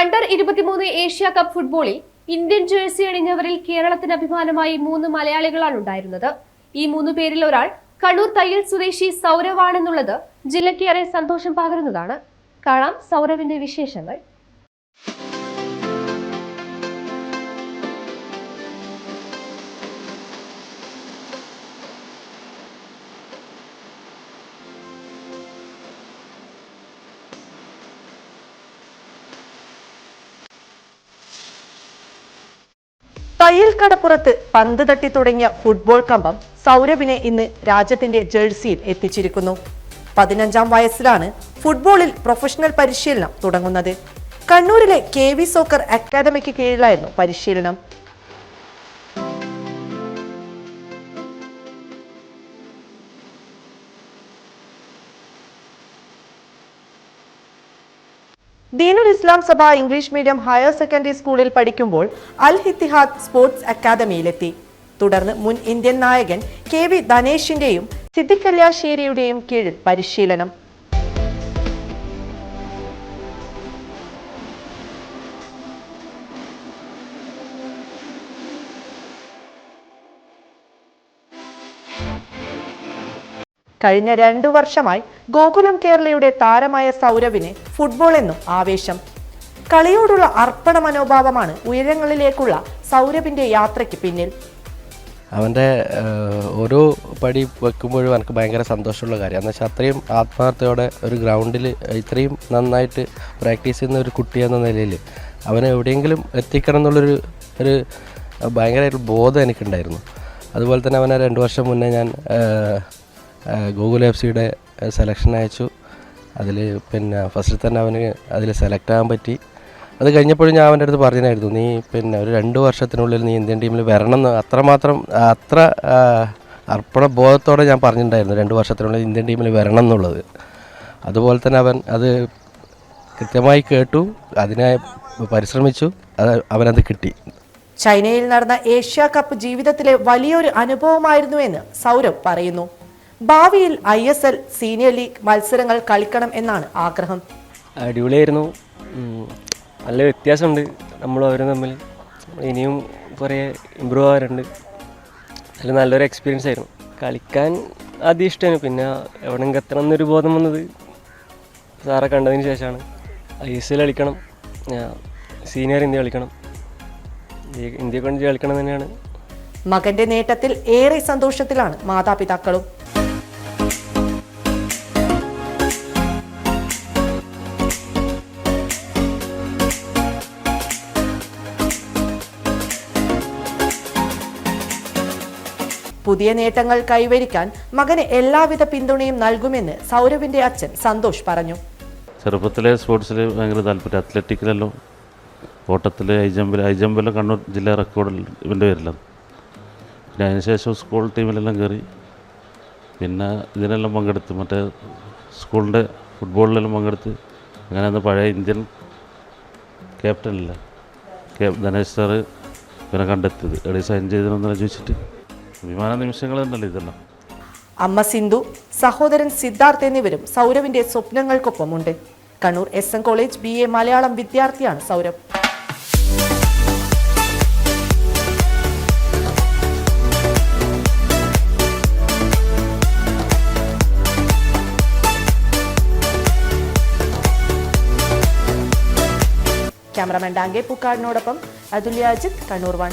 Under ഇരുപത്തിമൂന്ന് Asia cup ഫുട്ബോളിൽ Indian jersey അണിഞ്ഞവരിൽ കേരളത്തിന് അഭിമാനമായി മൂന്ന് മലയാളികളാണ് ഉണ്ടായിരുന്നത്. ഈ മൂന്ന് പേരിൽ ഒരാൾ കണ്ണൂർ തയ്യൽ സ്വദേശി സൗരവാണെന്നുള്ളത് ജില്ലയ്ക്കേറെ സന്തോഷം പകരുന്നതാണ്. കാണാം സൗരവിന്റെ വിശേഷങ്ങൾ. തയ്യൽ കടപ്പുറത്ത് പന്ത് തട്ടി തുടങ്ങിയ ഫുട്ബോൾ കമ്പം സൗരഭിനെ ഇന്ന് രാജ്യത്തിന്റെ ജേഴ്സിയിൽ എത്തിച്ചിരിക്കുന്നു. പതിനഞ്ചാം വയസ്സിലാണ് ഫുട്ബോളിൽ പ്രൊഫഷണൽ പരിശീലനം തുടങ്ങുന്നത്. കണ്ണൂരിലെ കെ വി സോക്കർ അക്കാദമിക്ക് കീഴിലായിരുന്നു പരിശീലനം. ദീനുൽ ഇസ്ലാം സഭ ഇംഗ്ലീഷ് മീഡിയം ഹയർ സെക്കൻഡറി സ്കൂളിൽ പഠിക്കുമ്പോൾ അൽ ഹിത്തിഹാദ് സ്പോർട്സ് അക്കാദമിയിലെത്തി. തുടർന്ന് മുൻ ഇന്ത്യൻ നായകൻ കെ വി ധനേഷിന്റെയും സിദ്ദിഖ് കല്യാശ്ശേരിയുടെയും കീഴിൽ പരിശീലനം. കഴിഞ്ഞ രണ്ടു വർഷമായി ഗോകുലം കേരളയുടെ താരമായ സൗരവിന് ഫുട്ബോൾ എന്നും ആവേശം. കളിയോടുള്ള അർപ്പണ മനോഭാവമാണ് ഉയരങ്ങളിലേക്കുള്ള സൗരവിന്റെ യാത്രയ്ക്ക് പിന്നിൽ. അവന്റെ ഓരോ പടി വെക്കുമ്പോഴും എനിക്ക് ഭയങ്കര സന്തോഷമുള്ള കാര്യം. എന്ന് വെച്ചാൽ അത്രയും ആത്മാർത്ഥയോടെ ഒരു ഗ്രൗണ്ടിൽ ഇത്രയും നന്നായിട്ട് പ്രാക്ടീസ് ചെയ്യുന്ന ഒരു കുട്ടി എന്ന നിലയിൽ അവനെ എവിടെയെങ്കിലും എത്തിക്കണം എന്നുള്ളൊരു ഒരു ഭയങ്കരമായിട്ടുള്ള ബോധം എനിക്കുണ്ടായിരുന്നു. അതുപോലെ തന്നെ അവനെ രണ്ട് വർഷം മുന്നേ ഞാൻ ഗൂഗിൾ എഫ് സിയുടെ സെലക്ഷൻ അയച്ചു. അതിൽ പിന്നെ ഫസ്റ്റിൽ തന്നെ അവന് അതിൽ സെലക്ട് ആകാൻ പറ്റി. അത് കഴിഞ്ഞപ്പോഴും ഞാൻ അവന്റെ അടുത്ത് പറഞ്ഞായിരുന്നു നീ പിന്നെ ഒരു രണ്ട് വർഷത്തിനുള്ളിൽ നീ ഇന്ത്യൻ ടീമിൽ വരണം എന്ന് അത്രമാത്രം അത്ര അർപ്പണ ബോധത്തോടെ ഞാൻ പറഞ്ഞിട്ടുണ്ടായിരുന്നു രണ്ട് വർഷത്തിനുള്ളിൽ ഇന്ത്യൻ ടീമിൽ വരണം എന്നുള്ളത്. അതുപോലെ തന്നെ അവൻ അത് കൃത്യമായി കേട്ടു അതിനായി പരിശ്രമിച്ചു അത് അവനത് കിട്ടി. ചൈനയിൽ നടന്ന ഏഷ്യ കപ്പ് ജീവിതത്തിലെ വലിയൊരു അനുഭവമായിരുന്നു എന്ന് സൗരവ് പറയുന്നു. ഭാവിയിൽ I S L senior league മത്സരങ്ങൾ കളിക്കണം എന്നാണ് ആഗ്രഹം. അടിപൊളിയായിരുന്നു. നല്ല വ്യത്യാസമുണ്ട്. നമ്മൾ അവരും തമ്മിൽ. ഇനിയും കുറേ ഇമ്പ്രൂവ് ആവാറുണ്ട്. അതിൽ നല്ലൊരു എക്സ്പീരിയൻസ് ആയിരുന്നു. കളിക്കാൻ ആദ്യം ഇഷ്ടമാണ്. പിന്നെ എവിടെയെങ്കിലും എത്തണം എന്നൊരു ബോധം വന്നത് സാറെ കണ്ടതിന് ശേഷമാണ്. ഐ എസ് എൽ കളിക്കണം. സീനിയർ ഇന്ത്യ കളിക്കണം. ഇന്ത്യ- ഇന്ത്യ കൊണ്ട് കളിക്കണം തന്നെയാണ്. മകന്റെ നേട്ടത്തിൽ ഏറെ സന്തോഷത്തിലാണ് മാതാപിതാക്കളും. പുതിയ നേട്ടങ്ങൾ കൈവരിക്കാൻ മകന് എല്ലാവിധ പിന്തുണയും നൽകുമെന്ന് സൗരവിന്റെ അച്ഛൻ സന്തോഷ് പറഞ്ഞു. ചെറുപ്പത്തിലെ സ്പോർട്സിൽ ഭയങ്കര താല്പര്യം. അത്ലറ്റിക്കിലല്ലോ ഓട്ടത്തിൽ ഹൈ ജമ്പിൽ ജമ്പിലും കണ്ണൂർ ജില്ലാ റെക്കോർഡിൽ ഇവന്റെ പേരിലാണ്. പിന്നെ അതിനുശേഷം സ്കൂൾ ടീമിലെല്ലാം കയറി പിന്നെ ഇതിനെല്ലാം പങ്കെടുത്ത് മറ്റേ സ്കൂളിന്റെ ഫുട്ബോളിലെല്ലാം പങ്കെടുത്ത്. അങ്ങനെ അന്ന് പഴയ ഇന്ത്യൻ ക്യാപ്റ്റനല്ല കെ ധനേഷ് സാറ് ഇവനെ കണ്ടെത്തിയത്. എടീ സൈൻ ചെയ്തതെന്ന് ചോദിച്ചിട്ട് വിമാന നിമിഷങ്ങൾ തന്നെയല്ലേ ഇതെല്ലാം. അമ്മ സിന്ധു സഹോദരൻ സിദ്ധാർത്ഥ് എന്നിവരും സൗരവിന്റെ സ്വപ്നങ്ങൾക്കൊപ്പമുണ്ട്. Kannur S N college B A Malayalam വിദ്യാർത്ഥിയാണ് സൗരവ്. ക്യാമറമാൻ ഡാങ്കെ പൂക്കാടിനോടൊപ്പം Athulya Ajith Kannur one.